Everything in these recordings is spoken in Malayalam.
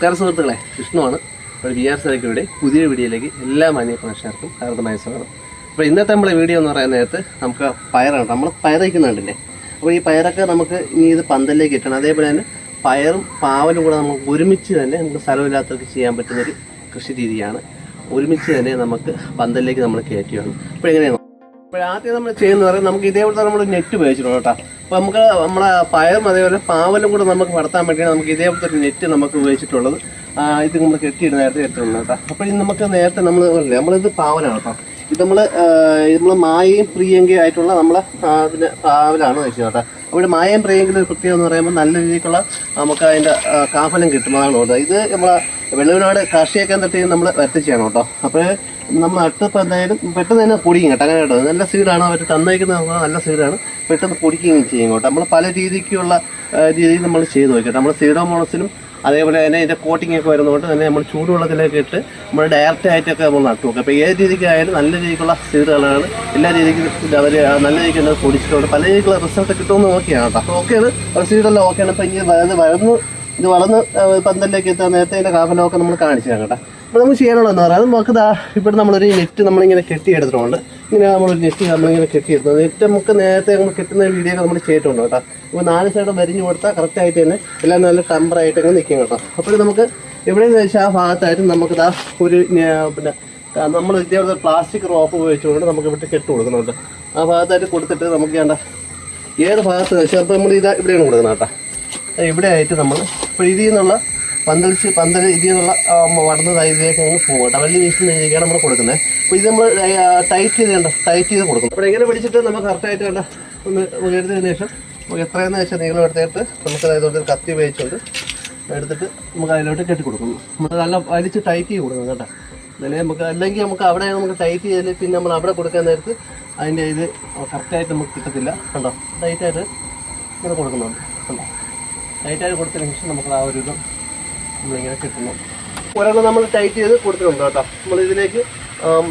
നമസ്കാരം സുഹൃത്തുക്കളെ. വിഷ്ണുവാണ്. ഒരു വി ആർ സരക്കിയുടെ പുതിയ വീഡിയോയിലേക്ക് എല്ലാ മാന്യ പ്രേക്ഷകർക്കും ഹാർദമായ സ്വാഗതം. അപ്പോൾ ഇന്നത്തെ നമ്മളെ വീഡിയോ എന്ന് പറയുന്ന നേരത്ത് നമുക്ക് പയറാണ്. നമ്മൾ പയർ വയ്ക്കുന്നുണ്ടല്ലേ? അപ്പോൾ ഈ പയറൊക്കെ നമുക്ക് ഇനി ഇത് പന്തലിലേക്ക് ഇട്ടണം. അതേപോലെ തന്നെ പയറും പാവലും കൂടെ നമുക്ക് ഒരുമിച്ച് തന്നെ നമുക്ക് സ്ഥലമില്ലാത്തവർക്ക് ചെയ്യാൻ പറ്റുന്നൊരു കൃഷി രീതിയാണ്. ഒരുമിച്ച് തന്നെ നമുക്ക് പന്തലിലേക്ക് നമ്മൾ കയറ്റിയാണ് അപ്പോൾ എങ്ങനെയാണ്? അപ്പോൾ ആദ്യം നമ്മൾ ചെയ്യുന്ന പറയുന്നത് നമുക്ക് ഇതേപോലത്തെ നമ്മൾ നെറ്റ് ഉപയോഗിച്ചിട്ടുണ്ട് കേട്ടോ. അപ്പോൾ നമുക്ക് നമ്മളെ പയറും അതേപോലെ പാവലും കൂടെ നമുക്ക് വളർത്താൻ വേണ്ടിയാണ് നമുക്ക് ഇതേപോലത്തെ ഒരു നെറ്റ് നമുക്ക് ഉപയോഗിച്ചിട്ടുള്ളത്. ഇത് നമ്മൾ കെട്ടിയിട്ട് നേരത്തെ കെട്ടിട്ടുണ്ട് കേട്ടോ. അപ്പോൾ ഇത് നമുക്ക് നേരത്തെ നമ്മൾ നമ്മളിത് പാവലാണ് കേട്ടോ. ഇത് നമ്മൾ നമ്മൾ മായയും പ്രിയങ്കയും ആയിട്ടുള്ള നമ്മളെ പിന്നെ പാവലാണ് വെച്ചത് കേട്ടോ. അവിടെ മായയും പ്രിയങ്കിൽ ഒരു പ്രത്യേകത എന്ന് പറയുമ്പോൾ നല്ല രീതിക്കുള്ള നമുക്ക് അതിന്റെ കാഫലം കിട്ടുന്നതാണ് കേട്ടോ ഇത് നമ്മളെ വെള്ളവിനാട് കാർഷിക കേന്ദ്രത്തിൽ നമ്മൾ വരുത്തിച്ചാണ് കേട്ടോ. അപ്പോൾ നമ്മൾ നട്ടിപ്പോൾ എന്തായാലും പെട്ടെന്ന് തന്നെ പൊടിക്കും കേട്ടോ. അങ്ങനെ കേട്ടോ. നല്ല സീഡാണ് അവർ തന്നേക്കുന്നത്. നല്ല സീഡാണ് പെട്ടെന്ന് പൊടിക്കുകയും ചെയ്യും കേട്ടോ. നമ്മൾ പല രീതിക്കുള്ള രീതിയിൽ നമ്മൾ ചെയ്ത് നോക്കി നമ്മൾ സീഡോമോണസിലും അതേപോലെ തന്നെ ഇതിന്റെ കോട്ടിംഗ് ഒക്കെ വരുന്നതുകൊണ്ട് തന്നെ നമ്മൾ ചൂടുവെള്ളത്തിലേക്ക് ഇട്ട് നമ്മൾ ഡയറക്റ്റ് ആയിട്ടൊക്കെ നമ്മൾ നട്ടു നോക്കുക. അപ്പോൾ ഏത് രീതിക്കായാലും നല്ല രീതിക്കുള്ള സീഡുകളാണ് എല്ലാ രീതിക്കും അവർ നല്ല രീതിക്ക് തന്നെ പൊടിച്ചിട്ടുണ്ട്. പല രീതിക്കുള്ള റിസൾട്ട് കിട്ടുമെന്ന് നോക്കിയാണ് കേട്ടോ. അപ്പോൾ ഓക്കെയാണ് സീഡെല്ലാം ഓക്കെയാണ് അപ്പോൾ ഇനി അത് വളർന്ന് ഇത് വളർന്ന് പന്തലിലേക്ക് എത്താൻ നേരത്തെ അതിന്റെ കാഫലമൊക്കെ നമ്മൾ കാണിച്ചു കേട്ടോ. അപ്പോൾ നമുക്ക് ചെയ്യാനുള്ളതെന്ന് പറയാം നമുക്ക് ദാ ഇവിടെ നമ്മളൊരു നെറ്റ് നമ്മളിങ്ങനെ കെട്ടിയെടുത്തിട്ടുണ്ട്. ഇങ്ങനെ നമ്മളൊരു നെറ്റ് നമ്മളിങ്ങനെ കെട്ടിയെടുത്തത് നെറ്റ് നമുക്ക് നേരത്തെ നമ്മൾ കെട്ടുന്ന വീഡിയോ ഒക്കെ നമ്മൾ ചെയ്തിട്ടുണ്ട് കേട്ടോ. അപ്പോൾ നാല് സൈഡും വരിഞ്ഞു കൊടുത്താൽ കറക്റ്റായിട്ട് തന്നെ എല്ലാം നല്ല ടെമ്പറായിട്ട് അങ്ങ് നിൽക്കും കേട്ടോ. അപ്പോൾ നമുക്ക് എവിടെയെന്ന് വെച്ചാൽ ആ ഭാഗത്തായിട്ട് നമുക്ക് ദാ ഒരു പിന്നെ നമ്മൾ ഇതേപോലെ പ്ലാസ്റ്റിക് റോപ്പ് ഉപയോഗിച്ചുകൊണ്ട് നമുക്ക് ഇവിടെ കെട്ട് കൊടുക്കുന്നുണ്ട്. ആ ഭാഗത്തായിട്ട് കൊടുത്തിട്ട് നമുക്ക് വേണ്ട ഏത് ഭാഗത്ത് വെച്ചാൽ അപ്പോൾ നമ്മൾ ഇതാ ഇവിടെയാണ് കൊടുക്കുന്നത് കേട്ടോ. ഇവിടെ ആയിട്ട് നമ്മൾ ഇപ്പോൾ ഇതിൽ നിന്നുള്ള പന്തലിച്ച് പന്തൽ ഇതിൽ നിന്നുള്ള വടന്നതായി ഇതിലേക്ക് അങ്ങ് പോകും ഡബിൾ വീശിലേക്കാണ് നമ്മൾ കൊടുക്കുന്നത് അപ്പോൾ ഇത് നമ്മൾ ടൈറ്റ് ചെയ്ത് കണ്ട? ടൈറ്റ് ചെയ്ത് കൊടുക്കും. അപ്പോൾ എങ്ങനെ പിടിച്ചിട്ട് നമുക്ക് കറക്റ്റായിട്ട് കണ്ട? ഒന്ന് എടുത്തതിന് ശേഷം നമുക്ക് എത്രയെന്ന് വെച്ചാൽ നീളം എടുത്തിട്ട് നമുക്ക് അതായത് കത്തി ഉപയോഗിച്ചുകൊണ്ട് എടുത്തിട്ട് നമുക്ക് അതിലോട്ട് കെട്ടി കൊടുക്കുന്നു. നമ്മൾ നല്ല വലിച്ച് ടൈറ്റ് ചെയ്ത് കൊടുക്കണം കേട്ടോ. അല്ലെങ്കിൽ നമുക്ക് അല്ലെങ്കിൽ നമുക്ക് അവിടെ നമുക്ക് ടൈറ്റ് ചെയ്ത് പിന്നെ നമ്മൾ അവിടെ കൊടുക്കാൻ നേരത്ത് അതിന്റെ ഇത് കറക്റ്റായിട്ട് നമുക്ക് കിട്ടത്തില്ല. കണ്ടോ? ടൈറ്റായിട്ട് ഇങ്ങനെ കൊടുക്കുന്നുണ്ട്. കണ്ടോ? ടൈറ്റായിട്ട് കൊടുത്തതിന് ശേഷം നമുക്ക് ആ ഒരു ഇത് നമ്മളിങ്ങനെ കിട്ടുന്നു. ഒരെണ്ണം നമ്മൾ ടൈറ്റ് ചെയ്ത് കൊടുത്തിട്ടുണ്ട് കേട്ടോ. നമ്മൾ ഇതിലേക്ക്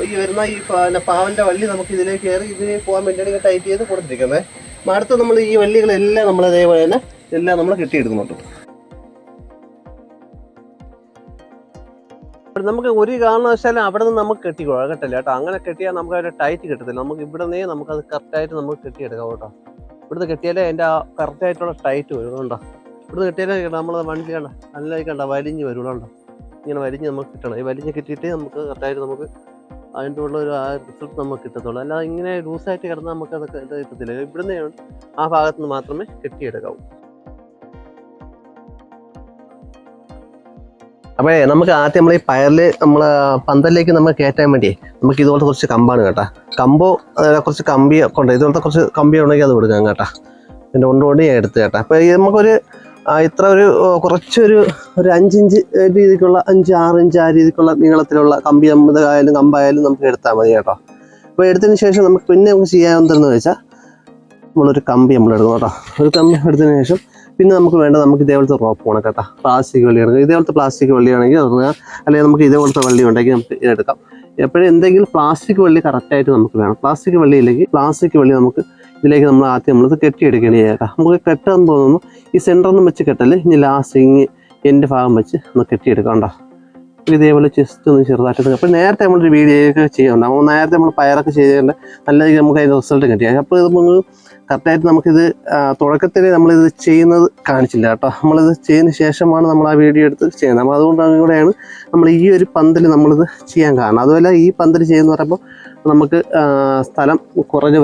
ഈ വരുന്ന ഈ പാ- പാവന്റെ വള്ളി നമുക്ക് ഇതിലേക്ക് കയറി ഇതിന് പോകാൻ വേണ്ടിയാണ് ഇങ്ങനെ ടൈറ്റ് ചെയ്ത് കൊടുത്തിരിക്കുന്നത്. അടുത്ത് നമ്മൾ ഈ വള്ളികളെല്ലാം നമ്മൾ അതേപോലെ തന്നെ എല്ലാം നമ്മൾ കെട്ടിയെടുക്കുന്നുണ്ട്. നമുക്ക് ഒരു കാരണവശാലും അവിടെ നിന്ന് നമുക്ക് കെട്ടിക്കോളാം കേട്ടില്ല കേട്ടോ. അങ്ങനെ കെട്ടിയാൽ നമുക്ക് അതിന്റെ ടൈറ്റ് കിട്ടത്തില്ല. നമുക്ക് ഇവിടെ നിന്നേ നമുക്കത് കറക്റ്റായിട്ട് നമുക്ക് കെട്ടിയെടുക്കാം കേട്ടോ. ഇവിടുന്ന് കെട്ടിയാലേ അതിന്റെ ആ കറക്റ്റായിട്ടുള്ള ടൈറ്റ് വരും കേട്ടോ. ഇവിടുന്ന് കേട്ടോ നമ്മൾ വണ്ടി കണ്ട നല്ല കണ്ട വലിഞ്ഞ് വരും കേട്ടോ ഇങ്ങനെ വലിഞ്ഞ് നമുക്ക് കിട്ടണം. ഈ വലിഞ്ഞ് കിട്ടിയിട്ട് നമുക്ക് കറക്റ്റായിട്ട് നമുക്ക് അതിന്റെ ഉള്ള ഒരു ആ റിസൾട്ട് നമുക്ക് കിട്ടത്തുള്ളൂ. അല്ലാതെ ഇങ്ങനെ ലൂസായിട്ട് കിടന്നാൽ നമുക്ക് അതൊക്കെ ഇത് കിട്ടത്തില്ല. ഇവിടുന്ന് ആ ഭാഗത്ത് നിന്ന് മാത്രമേ കെട്ടിയെടുക്കാവൂ. അപ്പോഴേ നമുക്ക് ആദ്യം നമ്മൾ ഈ പയറിൽ നമ്മൾ പന്തലിലേക്ക് നമ്മൾ കയറ്റാൻ വേണ്ടി നമുക്ക് ഇതുപോലത്തെ കുറച്ച് കമ്പാണ് കേട്ടോ. കമ്പോ കുറച്ച് കമ്പി കൊണ്ട് ഇതുപോലത്തെ കുറച്ച് കമ്പി ഉണ്ടെങ്കിൽ അത് കൊടുക്കാം കേട്ടോ. എന്റെ കൊണ്ടുകൊണ്ട് ഞാൻ എടുത്ത് കേട്ടോ. അപ്പോൾ നമുക്കൊരു ഇത്ര ഒരു കുറച്ചൊരു ഒരു അഞ്ചിഞ്ച് രീതിക്കുള്ള അഞ്ച് ആറ് ഇഞ്ച് ആ രീതിക്കുള്ള നീളത്തിലുള്ള കമ്പി അമ്പതായാലും കമ്പായാലും നമുക്ക് എടുത്താൽ മതി കേട്ടോ. അപ്പോൾ എടുത്തതിന് ശേഷം നമുക്ക് പിന്നെ നമുക്ക് ചെയ്യാവുന്നതെന്ന് വെച്ചാൽ നമ്മളൊരു കമ്പി നമ്മൾ എടുക്കണം കേട്ടോ. ഒരു കമ്പി എടുത്തതിന് ശേഷം പിന്നെ നമുക്ക് വേണ്ട നമുക്ക് ഇതേപോലത്തെ റോപ്പ് വേണം കേട്ടോ. പ്ലാസ്റ്റിക് വള്ളി എടുക്കുക ഇതേപോലത്തെ പ്ലാസ്റ്റിക് വള്ളിയാണെങ്കിൽ തുടങ്ങുക അല്ലെങ്കിൽ നമുക്ക് ഇതേപോലത്തെ വള്ളി ഉണ്ടെങ്കിൽ നമുക്ക് ഇതെടുക്കാം എപ്പോഴും എന്തെങ്കിലും പ്ലാസ്റ്റിക് വള്ളി കറക്റ്റായിട്ട് നമുക്ക് വേണം. പ്ലാസ്റ്റിക് വള്ളി ഇല്ലെങ്കിൽ പ്ലാസ്റ്റിക് വള്ളി നമുക്ക് ഇതിലേക്ക് നമ്മൾ ആദ്യം നമ്മൾ കെട്ടിയെടുക്കുകയാണ് ചെയ്യുക. നമുക്ക് കെട്ടാൻ തോന്നുന്നു ഈ സെന്ററിൽ നിന്ന് വെച്ച് കെട്ടല്ലേ? ഇനി ലാസ്റ്റ് ഇങ്ങ് എന്റെ ഭാഗം വെച്ച് ഒന്ന് കെട്ടിയെടുക്കാം കേട്ടോ ഇതേപോലെ ചെസ്റ്റ് ഒന്ന് ചെറുതായിട്ട് അപ്പോൾ നേരത്തെ നമ്മളൊരു വീഡിയോ ഒക്കെ ചെയ്യാറുണ്ട് അപ്പോൾ നേരത്തെ നമ്മൾ പയറൊക്കെ ചെയ്തുകൊണ്ട് നല്ല രീതിയിൽ നമുക്ക് അതിന്റെ റിസൾട്ട് കിട്ടി. അപ്പോൾ ഇത് നമുക്ക് കറക്റ്റായിട്ട് നമുക്കിത് തുടക്കത്തിൽ നമ്മളിത് ചെയ്യുന്നത് കാണിച്ചില്ല കേട്ടോ. നമ്മളിത് ചെയ്തതിന് ശേഷമാണ് നമ്മൾ ആ വീഡിയോ എടുത്ത് ചെയ്യുന്നത്. അപ്പോൾ അതുകൊണ്ടാണ് കൂടെയാണ് നമ്മൾ ഈ ഒരു പന്തൽ നമ്മളിത് ചെയ്യാൻ കാരണം. അതുപോലെ ഈ പന്തൽ ചെയ്യുന്ന പറയുമ്പോൾ നമുക്ക് സ്ഥലം കുറഞ്ഞ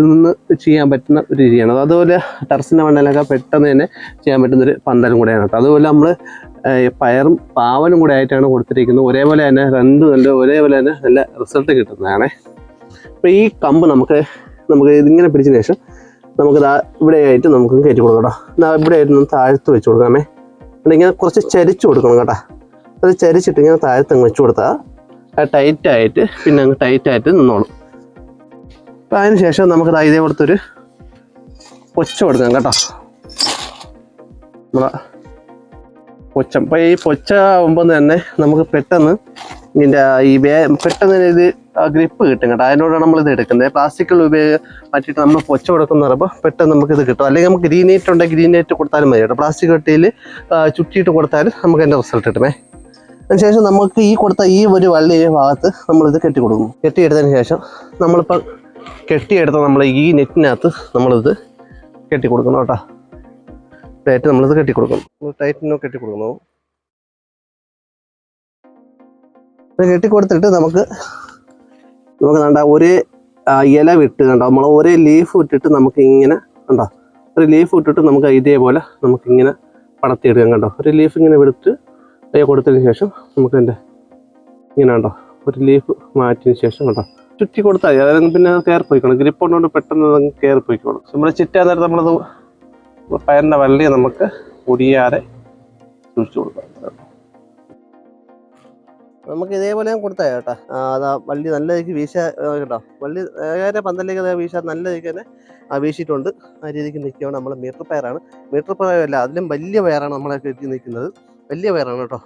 നിന്ന് ചെയ്യാൻ പറ്റുന്ന ഒരു രീതിയാണ്. അതുപോലെ ടെറസിന്റെ മണ്ണിലൊക്കെ പെട്ടെന്ന് തന്നെ ചെയ്യാൻ പറ്റുന്നൊരു പന്തലും കൂടെയാണ് അതുപോലെ നമ്മൾ പയറും പാവലും കൂടെ ആയിട്ടാണ് കൊടുത്തിരിക്കുന്നത്. ഒരേപോലെ തന്നെ രണ്ട് നല്ല ഒരേപോലെ തന്നെ നല്ല റിസൾട്ട് കിട്ടുന്നതാണ്. അപ്പോൾ ഈ കമ്പ് നമുക്ക് നമുക്ക് ഇതിങ്ങനെ പിടിച്ചതിന് ശേഷം നമുക്ക് ഇവിടെ ആയിട്ട് നമുക്ക് കയറ്റി കൊടുക്കാം കേട്ടോ. ഇവിടെ ആയിട്ട് നമുക്ക് താഴ്ത്ത് വെച്ച് കൊടുക്കാമേ. ഇങ്ങനെ കുറച്ച് ചരിച്ച് കൊടുക്കണം കേട്ടോ. അത് ചരിച്ചിട്ട് ഇങ്ങനെ താഴത്ത് അങ്ങ് വെച്ച് കൊടുത്താൽ അത് ടൈറ്റായിട്ട് പിന്നെ അങ്ങ് ടൈറ്റായിട്ട് നിന്നോളും. അപ്പം അതിന് ശേഷം നമുക്ക് ഇതേ കൊടുത്തൊരു ഒച്ച കൊടുക്കാം കേട്ടോ. നമ്മളെ പൊച്ച. അപ്പോൾ ഈ പൊച്ച ആകുമ്പോൾ തന്നെ നമുക്ക് പെട്ടെന്ന് ഇതിന്റെ ഈ വേ പെട്ടെന്ന് തന്നെ ഇത് ഗ്രിപ്പ് കിട്ടും കേട്ടോ. അതിനോടാണ് നമ്മൾ ഇത് എടുക്കുന്നത് പ്ലാസ്റ്റിക്കുകൾ ഉപയോഗ മാറ്റിയിട്ട് നമ്മൾ പൊച്ച കൊടുക്കുന്ന പറയുമ്പോൾ പെട്ടെന്ന് നമുക്ക് ഇത് കിട്ടും. അല്ലെങ്കിൽ നമുക്ക് ഗ്രീൻ നെറ്റ് ഉണ്ടെങ്കിൽ ഗ്രീൻ നെറ്റ് കൊടുത്താലും മതി കേട്ടോ. പ്ലാസ്റ്റിക് കട്ടിയിൽ ചുറ്റിയിട്ട് കൊടുത്താലും നമുക്ക് അതിന്റെ റിസൾട്ട് കിട്ടുമേ. അതിനുശേഷം നമുക്ക് ഈ കൊടുത്ത ഈ ഒരു വള്ളി ഭാഗത്ത് നമ്മളിത് കെട്ടി കൊടുക്കും കെട്ടിയെടുത്തതിന് ശേഷം നമ്മളിപ്പോൾ കെട്ടിയെടുത്ത നമ്മൾ ഈ നെറ്റിനകത്ത് നമ്മളിത് കെട്ടി കൊടുക്കണം കേട്ടോ. ടൈറ്റ് നമ്മളിത് കെട്ടി കൊടുക്കും ടൈറ്റിനോ കെട്ടി കൊടുക്കുന്നു ഇത് കെട്ടി കൊടുത്തിട്ട് നമുക്ക് നമുക്ക് കണ്ട ഒരു ഇല വിട്ട് കണ്ടോ നമ്മൾ ഒരേ ലീഫ് ഇട്ടിട്ട് നമുക്ക് ഇങ്ങനെ കണ്ടോ? ഒരു ലീഫ് ഇട്ടിട്ട് നമുക്ക് ഇതേപോലെ നമുക്ക് ഇങ്ങനെ പടത്തിയെടുക്കാം കണ്ടോ? ഒരു ലീഫ് ഇങ്ങനെ വിടുത്ത് കൈ കൊടുത്തതിന് ശേഷം നമുക്ക് എന്റെ ഇങ്ങനെ കണ്ടോ? ഒരു ലീഫ് മാറ്റിയതിന് ശേഷം കണ്ടോ? ചുറ്റി കൊടുത്താൽ മതി. അതായത് പിന്നെ കയറി പോയിക്കോളും ഗ്രിപ്പ് ഉണ്ടോണ്ട് പെട്ടെന്ന് കയറിപ്പോയിക്കോളും. കയറി പോയിക്കോളും നമ്മൾ നേരത്തെ നമ്മളത് പയറിന്റെ വള്ളി നമുക്ക് ഒടിയാതെ സൂക്ഷിച്ചു കൊടുക്കാം. നമുക്ക് ഇതേപോലെ കൊടുത്താൽ കേട്ടോ. ആ, അതാ വള്ളി നല്ല രീതിക്ക് വീശ കേട്ടോ. വള്ളി ഏറെ പന്തലേക്ക് വീശാൻ നല്ല രീതിക്ക് തന്നെ ആ വീശിയിട്ടുണ്ട്. ആ രീതിക്ക് നിൽക്കുകയാണ് നമ്മൾ മീറ്റർ പയറാണ്. മീറ്റർ പയറല്ല അതിലും വലിയ പയറാണ് നമ്മളെ കെട്ടി നിൽക്കുന്നത്. വലിയ പയറാണ് കേട്ടോ.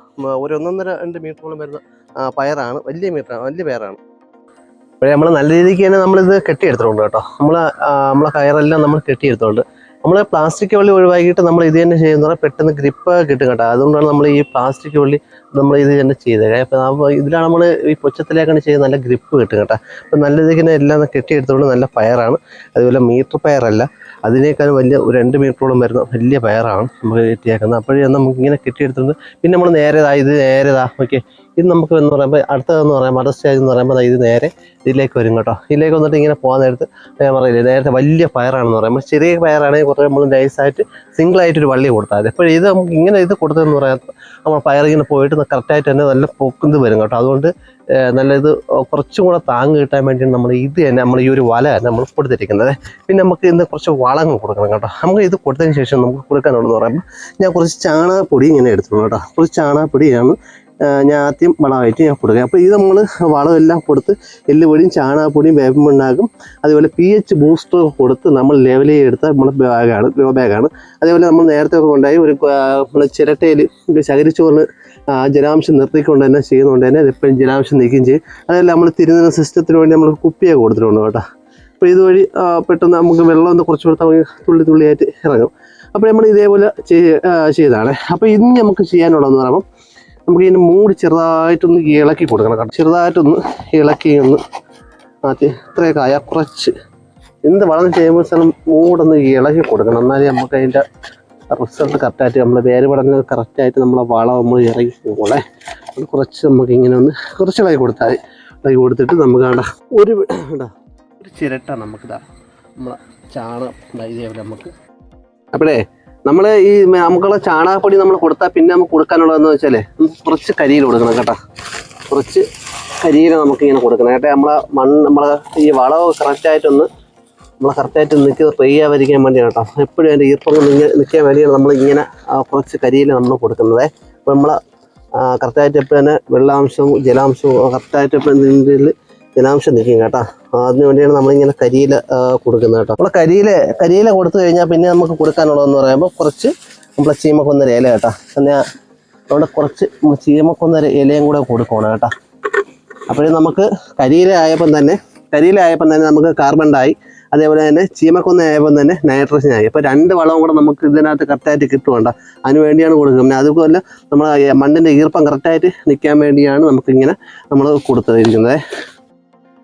ഒരു ഒന്നൊന്നര രണ്ട് മീറ്ററോളം വരുന്ന പയറാണ്. വലിയ മീറ്ററാണ് വലിയ പയറാണ്. അപ്പോഴേ നമ്മൾ നല്ല രീതിക്ക് തന്നെ നമ്മളിത് കെട്ടിയെടുത്തിട്ടുണ്ട് കേട്ടോ. നമ്മൾ നമ്മളെ കയറെല്ലാം നമ്മൾ കെട്ടിയെടുത്തോണ്ട് നമ്മൾ പ്ലാസ്റ്റിക് വള്ളി ഒഴിവാക്കിയിട്ട് നമ്മൾ ഇത് തന്നെ ചെയ്യുന്ന പെട്ടെന്ന് ഗ്രിപ്പ് കിട്ടും കേട്ടോ. അതുകൊണ്ടാണ് നമ്മൾ ഈ പ്ലാസ്റ്റിക് വള്ളി നമ്മൾ ഇത് തന്നെ ചെയ്തത് അപ്പോൾ ഇതിലാണ് നമ്മൾ ഈ പൊച്ചത്തിലേക്കാണ് ചെയ്യുന്നത് നല്ല ഗ്രിപ്പ് കിട്ടും കേട്ടോ. അപ്പം നല്ല തന്നെ എല്ലാം കെട്ടിയെടുത്തുകൊണ്ട് നല്ല പയറാണ്. അതുപോലെ മീറ്റർ പയറല്ല. അതിനേക്കാളും വലിയ ഒരു രണ്ട് മീറ്ററോളം വരുന്ന വലിയ പയറാണ് നമുക്ക് കെട്ടിയേക്കുന്നത്. അപ്പോഴേ നമുക്ക് ഇങ്ങനെ കെട്ടിയെടുത്തുകൊണ്ട് പിന്നെ നമ്മൾ നേരെ ഇത് നേരെ ഓക്കെ ഇത് നമുക്ക് എന്ന് പറയുമ്പോൾ അടുത്തതെന്ന് പറയുമ്പോൾ അടുത്ത സ്റ്റേജ് എന്ന് പറയുമ്പോൾ ഇത് നേരെ ഇതിലേക്ക് വരും കേട്ടോ. ഇതിലേക്ക് വന്നിട്ട് ഇങ്ങനെ പോകാൻ നേരത്ത് ഞാൻ പറയില്ലേ നേരത്തെ വലിയ പയറാണെന്ന് പറയുമ്പോൾ ചെറിയ പയറാണെങ്കിൽ കുറേ നമ്മൾ നൈസായിട്ട് സിംഗിളായിട്ടൊരു വള്ളി കൊടുത്താൽ മതി. അപ്പോൾ ഇത് നമുക്ക് ഇങ്ങനെ ഇത് കൊടുത്തതെന്ന് പറയാത്ത നമ്മൾ പയറിങ്ങനെ പോയിട്ട് കറക്റ്റായിട്ട് തന്നെ നല്ല പൊക്കുന്നത് വരും കേട്ടോ. അതുകൊണ്ട് നല്ല ഇത് കുറച്ചും കൂടെ താങ്ങ് കിട്ടാൻ വേണ്ടിയാണ് നമ്മൾ ഇത് തന്നെ നമ്മൾ ഈ ഒരു വല നമ്മൾ കൊടുത്തിരിക്കുന്നത്. പിന്നെ നമുക്ക് ഇന്ന് കുറച്ച് വളങ്ങൾ കൊടുക്കണം കേട്ടോ. നമുക്ക് ഇത് കൊടുത്തതിന് ശേഷം നമുക്ക് കൊടുക്കാനുള്ളതെന്ന് പറയുമ്പോൾ ഞാൻ കുറച്ച് ചാണകപ്പൊടി ഇങ്ങനെ എടുത്തിട്ടുണ്ട് കേട്ടോ. കുറച്ച് ചാണകപ്പൊടിയാണ് ഞാൻ ആദ്യം വളമായിട്ട് ഞാൻ കൊടുക്കുക അപ്പോൾ ഇത് നമ്മൾ വളമെല്ലാം കൊടുത്ത് എല്ലുപൊടിയും ചാണകപ്പൊടിയും വേപ്പൻ മണ്ണാക്കും അതുപോലെ പി എച്ച് ബൂസ്റ്റർ കൊടുത്ത് നമ്മൾ ലെവൽ ചെയ്തെടുത്ത നമ്മുടെ ബാഗാണ് ഗ്രോ ബാഗാണ് അതേപോലെ നമ്മൾ നേരത്തെ ഒക്കെ കൊണ്ടായി ഒരു നമ്മൾ ചിരട്ടയിൽ ശകരിച്ചോറിന് ജലാംശം നിർത്തിക്കൊണ്ട് തന്നെ ചെയ്യുന്നതുകൊണ്ട് തന്നെ എപ്പോഴും ജലാംശം നീക്കുകയും ചെയ്യും. അതല്ല നമ്മൾ തിരുന്ന സിസ്റ്റത്തിന് വേണ്ടി നമ്മൾ കുപ്പിയൊക്കെ കൊടുത്തിട്ടുണ്ട് കേട്ടോ. അപ്പോൾ ഇതുവഴി പെട്ടെന്ന് നമുക്ക് വെള്ളം ഒന്ന് കുറച്ച് കൊടുത്താൽ നമുക്ക് തുള്ളി തുള്ളിയായിട്ട് ഇറങ്ങും. അപ്പോൾ നമ്മൾ ഇതേപോലെ ചെയ്താണ് അപ്പോൾ ഇനി നമുക്ക് ചെയ്യാനുള്ളതെന്ന് പറയുമ്പോൾ നമുക്ക് ഇതിന് മൂടി ചെറുതായിട്ടൊന്ന് ഇളക്കി കൊടുക്കണം ചെറുതായിട്ടൊന്ന് ഇളക്കി ഒന്ന് മാറ്റി ഇത്രയൊക്കെ കുറച്ച്. എന്ത് വളം ചെയ്യുമ്പോൾ സ്ഥലം മൂടൊന്ന് ഇളക്കി കൊടുക്കണം. എന്നാലേ നമുക്ക് അതിന്റെ റിസൾട്ട് കറക്റ്റായിട്ട് നമ്മൾ വേര് പടങ്ങൾ കറക്റ്റായിട്ട് നമ്മളെ വളം നമ്മൾ ഇറങ്ങി പോകണേ അത് കുറച്ച് നമുക്ക് ഇങ്ങനെ ഒന്ന് കുറച്ച് ഇളകി കൊടുത്താൽ ഇളകി കൊടുത്തിട്ട് നമുക്ക് അവിടെ ഒരു ഒരു ചിരട്ട നമുക്കിതാ നമ്മളെ ചാണകം ഇതേപോലെ നമുക്ക്. അപ്പോഴേ നമ്മൾ ഈ നമുക്കുള്ള ചാണകപ്പൊടി നമ്മൾ കൊടുത്താൽ പിന്നെ നമുക്ക് കൊടുക്കാനുള്ളതെന്ന് നമുക്ക് കുറച്ച് കരിയിൽ കൊടുക്കണം കേട്ടോ. കുറച്ച് കരിയിൽ നമുക്കിങ്ങനെ കൊടുക്കണം. കേട്ടോ നമ്മളെ മണ്ണ് നമ്മളെ ഈ വളവ് കറക്റ്റായിട്ടൊന്ന് നമ്മളെ കറക്റ്റായിട്ട് നിൽക്കുക ഫ്രീ ആവാതിരിക്കാൻ വേണ്ടിയാണ് കേട്ടോ. എപ്പോഴും അതിന്റെ ഈർപ്പം നിൽക്കാൻ വേണ്ടിയാണ് നമ്മളിങ്ങനെ കുറച്ച് കരിയിൽ നമ്മൾ കൊടുക്കുന്നത്. അപ്പോൾ നമ്മൾ കറക്റ്റായിട്ട് എപ്പോഴും തന്നെ വെള്ളാംശവും ജലാംശവും കറക്റ്റായിട്ട് എപ്പോഴും ഇതിൽ ജലാംശം നിൽക്കും കേട്ടോ. അതിന് വേണ്ടിയാണ് നമ്മളിങ്ങനെ കരിയില കൊടുക്കുന്നത് കേട്ടോ. നമ്മൾ കരിയില കരിയില കൊടുത്തു കഴിഞ്ഞാൽ പിന്നെ നമുക്ക് കൊടുക്കാനുള്ളതെന്ന് പറയുമ്പോൾ കുറച്ച് നമ്മളെ ചീമക്കൊന്നര ഇല കേട്ടോ. പിന്നെ അവിടെ കുറച്ച് ചീമക്കൊന്നര ഇലയും കൂടെ കൊടുക്കണം കേട്ടോ. അപ്പോഴേ നമുക്ക് കരിയില ആയപ്പം തന്നെ കരിയില ആയപ്പം തന്നെ നമുക്ക് കാർബൺ ഡൈ അതേപോലെ തന്നെ ചീമക്കൊന്ന ആയപ്പം തന്നെ നൈട്രജൻ ആയി. അപ്പോൾ രണ്ട് വളവും കൂടെ നമുക്ക് ഇതിനകത്ത് കറക്റ്റായിട്ട് കിട്ടുകയുണ്ട് അതിന് വേണ്ടിയാണ് കൊടുക്കുന്നത്. പിന്നെ അതുപോലെ നമ്മൾ മണ്ണിന്റെ ഈർപ്പം കറക്റ്റായിട്ട് നിൽക്കാൻ വേണ്ടിയാണ് നമുക്കിങ്ങനെ നമ്മൾ കൊടുത്തിരിക്കുന്നത്.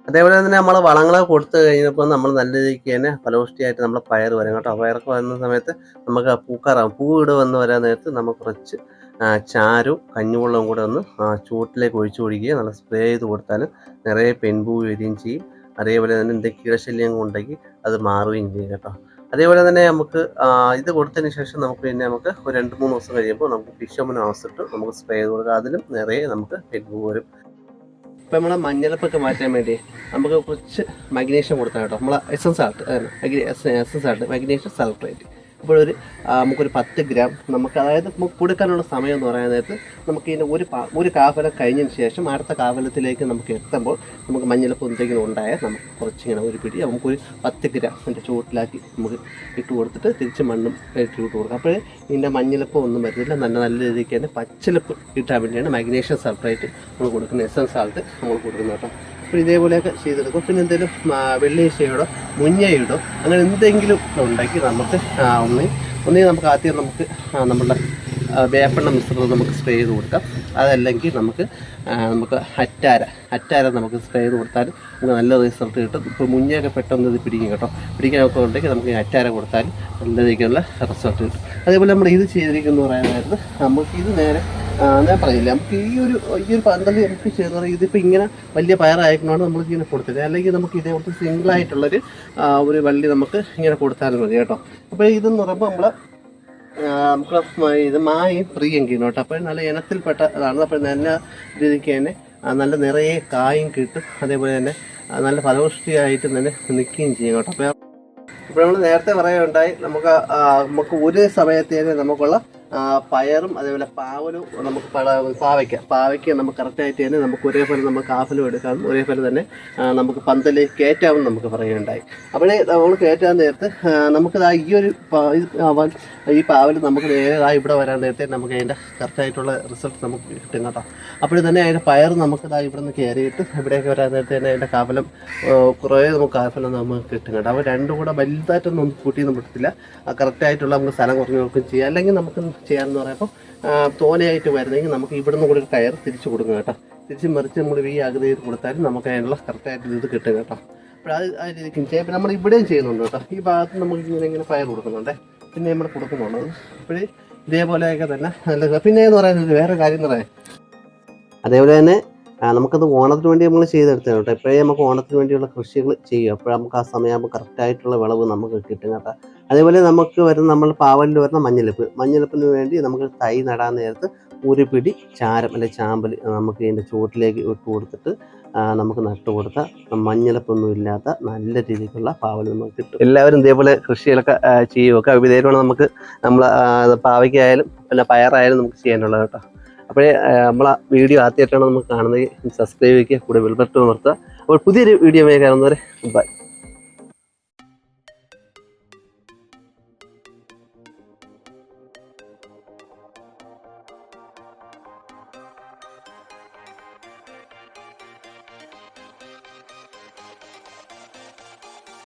അതേപോലെ തന്നെ നമ്മൾ വളങ്ങൾ കൊടുത്തു കഴിഞ്ഞപ്പോൾ നമ്മൾ നല്ല രീതിക്ക് തന്നെ ഫലപുഷ്ടിയായിട്ട് നമ്മൾ പയർ വരും കേട്ടോ. പയറൊക്കെ വരുന്ന സമയത്ത് നമുക്ക് പൂക്കാറാവും ഇട വന്ന് വരാൻ നേരത്ത് നമുക്ക് കുറച്ച് ചാരും കഞ്ഞുവെള്ളവും കൂടെ ഒന്ന് ചൂട്ടിലേക്ക് ഒഴിച്ചു കൊടുക്കുകയും നല്ല സ്പ്രേ ചെയ്ത് കൊടുത്താൽ നിറയെ പെൺപൂ വരികയും ചെയ്യും. അതേപോലെ തന്നെ എന്തെങ്കിലും കീടശല്യം ഉണ്ടെങ്കിൽ അത് മാറുകയും ചെയ്യും കേട്ടോ. അതേപോലെ തന്നെ നമുക്ക് ഇത് കൊടുത്തതിന് ശേഷം നമുക്ക് പിന്നെ നമുക്ക് ഒരു രണ്ട് മൂന്ന് ദിവസം കഴിയുമ്പോൾ നമുക്ക് ഫിഷോമിന് അവസ്ഥിട്ട് നമുക്ക് സ്പ്രേ ചെയ്ത് കൊടുക്കാം. അതിലും നിറയെ നമുക്ക് പെൺപൂ വരും. ഇപ്പം നമ്മളെ മഞ്ഞളപ്പൊക്കെ മാറ്റാൻ വേണ്ടി നമുക്ക് കുറച്ച് മഗ്നീഷ്യം കൊടുത്താൽ കേട്ടോ. നമ്മളെ essence Alt essence Alt magnesium സൾഫറേറ്റ് അപ്പോൾ ഒരു നമുക്കൊരു പത്ത് ഗ്രാം നമുക്ക് അതായത് കൊടുക്കാനുള്ള സമയം എന്ന് പറയാൻ നേരത്ത് നമുക്ക് ഇതിന്റെ ഒരു ഒരു കാഫലം കഴിഞ്ഞതിന് ശേഷം അടുത്ത കാഫലത്തിലേക്ക് നമുക്ക് എത്തുമ്പോൾ നമുക്ക് മഞ്ഞളിപ്പ് എന്തെങ്കിലും ഉണ്ടായാൽ നമുക്ക് കുറച്ചിങ്ങനെ ഒരു പിടി നമുക്കൊരു പത്ത് ഗ്രാം അതിന്റെ ചുവട്ടിലാക്കി നമുക്ക് ഇട്ട് കൊടുത്തിട്ട് തിരിച്ച് മണ്ണും ഇട്ട് ഇട്ട് കൊടുക്കാം. അപ്പോൾ ഇതിന്റെ മഞ്ഞളപ്പ് ഒന്നും വരുന്നില്ല നല്ല നല്ല രീതിക്ക് തന്നെ പച്ചിലപ്പ് കിട്ടാൻ വേണ്ടിയാണ് മാഗ്നീഷ്യം സൾഫറേറ്റ് നമ്മൾ കൊടുക്കുന്ന എസൻസ് സാൾട്ട് നമ്മൾ കൊടുക്കുന്നത് കേട്ടോ. അപ്പോൾ ഇതേപോലെയൊക്കെ ചെയ്തെടുക്കും. പിന്നെ എന്തെങ്കിലും വെള്ളിയാഴ്ചയോടോ മുഞ്ഞയോടോ അങ്ങനെ എന്തെങ്കിലും ഉണ്ടെങ്കിൽ നമുക്ക് ഒന്ന് ഒന്നേ നമുക്ക് ആദ്യം നമുക്ക് നമ്മളുടെ വേപ്പെണ്ണ മിശ്രിതം നമുക്ക് സ്പ്രേ ചെയ്ത് കൊടുക്കാം. അതല്ലെങ്കിൽ നമുക്ക് നമുക്ക് അറ്റാര അറ്റാര നമുക്ക് സ്പ്രേ ചെയ്ത് കൊടുത്താൽ നമുക്ക് നല്ല റിസൾട്ട് കിട്ടും. ഇപ്പോൾ മുഞ്ഞയൊക്കെ പെട്ടെന്ന് ഇത് പിടിക്കും കേട്ടോ. പിടിക്കാനൊക്കെ ഉണ്ടെങ്കിൽ നമുക്ക് അറ്റാര കൊടുത്താൽ നല്ല രീതിക്കുള്ള റിസൾട്ട് കിട്ടും. അതേപോലെ നമ്മൾ ഇത് ചെയ്തിരിക്കുന്നു പറയാനായിരുന്നു നമുക്ക് ഇത് നേരെ ഞാൻ പറഞ്ഞില്ല നമുക്ക് ഈ ഒരു ഈ ഒരു പന്തൽ നമുക്ക് ചെയ്യുന്നത് ഇതിപ്പോൾ ഇങ്ങനെ വലിയ പയറായതുകൊണ്ടാണ് നമ്മൾ ഇങ്ങനെ കൊടുത്തത്. അല്ലെങ്കിൽ നമുക്ക് ഇതേപോലത്തെ ആ, ഒരു വള്ളി നമുക്ക് ഇങ്ങനെ കൊടുത്താൽ മതി കേട്ടോ. അപ്പോൾ ഇതെന്ന് പറയുമ്പോൾ നമ്മൾ നമുക്ക് ഇത് മായും ഫ്രീയും കിട്ടും. കേട്ടോ അപ്പോൾ നല്ല ഇനത്തിൽപ്പെട്ടതാണ്. അപ്പോൾ നല്ല രീതിക്ക് തന്നെ നല്ല നിറയെ കായും കിട്ടും. അതേപോലെ തന്നെ നല്ല ഫലപുഷ്ടിയായിട്ട് തന്നെ നിൽക്കുകയും ചെയ്യും കേട്ടോ. അപ്പോൾ ഇപ്പോൾ നമ്മൾ നേരത്തെ പറയുകയുണ്ടായി നമുക്ക് നമുക്ക് ഒരു സമയത്തേക്ക് നമുക്കുള്ള പയറും അതേപോലെ പാവലും നമുക്ക് പാവയ്ക്ക. പാവയ്ക്ക നമുക്ക് കറക്റ്റായിട്ട് തന്നെ നമുക്ക് ഒരേപോലെ നമുക്ക് ആഫലും എടുക്കാം. ഒരേപോലെ തന്നെ നമുക്ക് പന്തൽ കയറ്റാവും നമുക്ക് പറയുകയുണ്ടായി. അപ്പോഴേ നമ്മൾ കയറ്റാൻ നേരത്ത് ആ, നമുക്കിതാ ഈ ഒരു ഈ പാവൽ നമുക്ക് നേരെ ദാ ഇവിടെ വരാൻ നേരത്തെ നമുക്ക് അതിന്റെ കറക്റ്റായിട്ടുള്ള റിസൾട്ട് നമുക്ക് കിട്ടും കേട്ടോ. അപ്പോഴും തന്നെ അതിന്റെ പയർ നമുക്ക് ഇതാ ഇവിടെ നിന്ന് കയറിയിട്ട് ഇവിടേക്ക് വരാൻ നേരത്തെ തന്നെ അതിന്റെ കാഫലം ആ, കുറേ നമുക്ക് കാഫലം നമുക്ക് കിട്ടും കേട്ടോ. അപ്പോൾ രണ്ടും കൂടെ വലുതായിട്ടൊന്നും നമുക്ക് കൂട്ടിയൊന്നും പറ്റത്തില്ല കറക്റ്റായിട്ടുള്ള നമുക്ക് സ്ഥലം കുറഞ്ഞ് നോക്കുകയും ചെയ്യാം. അല്ലെങ്കിൽ നമുക്ക് ചെയ്യാമെന്ന് പറയുമ്പോൾ തോനയായിട്ട് വരുന്നെങ്കിൽ നമുക്ക് ഇവിടുന്ന് കൂടി ഒരു കയർ തിരിച്ചു കൊടുക്കുക കേട്ടോ. തിരിച്ച് മറിച്ച് നമ്മൾ ഈ ആകൃതിയിൽ കൊടുത്താലും നമുക്ക് അതിനുള്ള കറക്റ്റായിട്ട് ഇത് കിട്ടും കേട്ടോ. അപ്പോൾ അത് ആ രീതിക്കും ചെയ്യാം. നമ്മൾ ഇവിടെയും ചെയ്യുന്നുണ്ട് കേട്ടോ. ഈ ഭാഗത്ത് നമുക്ക് ഇങ്ങനെ ഇങ്ങനെ പയർ കൊടുക്കുന്നുണ്ട്. പിന്നെ നമ്മൾ കൊടുക്കുന്നുണ്ട്. അപ്പോഴേ ഇതേപോലെയൊക്കെ തന്നെ നല്ല പിന്നെ എന്ന് പറയുന്നത് വേറെ കാര്യം എന്ന് പറയാം. അതേപോലെ തന്നെ നമുക്കത് ഓണത്തിന് വേണ്ടി നമ്മൾ ചെയ്തെടുത്തു കേട്ടോ. എപ്പോഴേ നമുക്ക് ഓണത്തിന് വേണ്ടിയുള്ള കൃഷികൾ ചെയ്യും അപ്പോൾ നമുക്ക് ആ സമയമാകുമ്പോൾ കറക്റ്റായിട്ടുള്ള വിളവ് നമുക്ക് കിട്ടും കേട്ടോ. അതേപോലെ നമുക്ക് വരുന്ന നമ്മൾ പാവലിൽ വരുന്ന മഞ്ഞളിപ്പ്. മഞ്ഞളിപ്പിന് വേണ്ടി നമുക്ക് തൈ നടാൻ നേരത്ത് ഒരു പിടി ചാരം അല്ലെങ്കിൽ ചാമ്പൽ നമുക്ക് ഇതിന്റെ ചുവട്ടിലേക്ക് ഇട്ട് കൊടുത്തിട്ട് നമുക്ക് നട്ടു കൊടുത്ത മഞ്ഞളിപ്പൊന്നും ഇല്ലാത്ത നല്ല രീതിക്കുള്ള പാവൽ നമുക്ക് കിട്ടും. എല്ലാവരും ഇതേപോലെ കൃഷികളൊക്കെ ചെയ്യുമൊക്കെ വിധേയമാണ് നമുക്ക് നമ്മൾ പാവയ്ക്കായാലും പിന്നെ പയറായാലും നമുക്ക് ചെയ്യാനുള്ളത് കേട്ടോ. അപ്പോഴേ നമ്മളെ വീഡിയോ ആദ്യമായിട്ടാണ് നമുക്ക് കാണുന്നത്. സബ്സ്ക്രൈബ് ചെയ്യുക കൂടെ വിൽബർട്ട് നിർത്തുക അപ്പോൾ പുതിയൊരു വീഡിയോ കാണുന്നവരെ ബൈ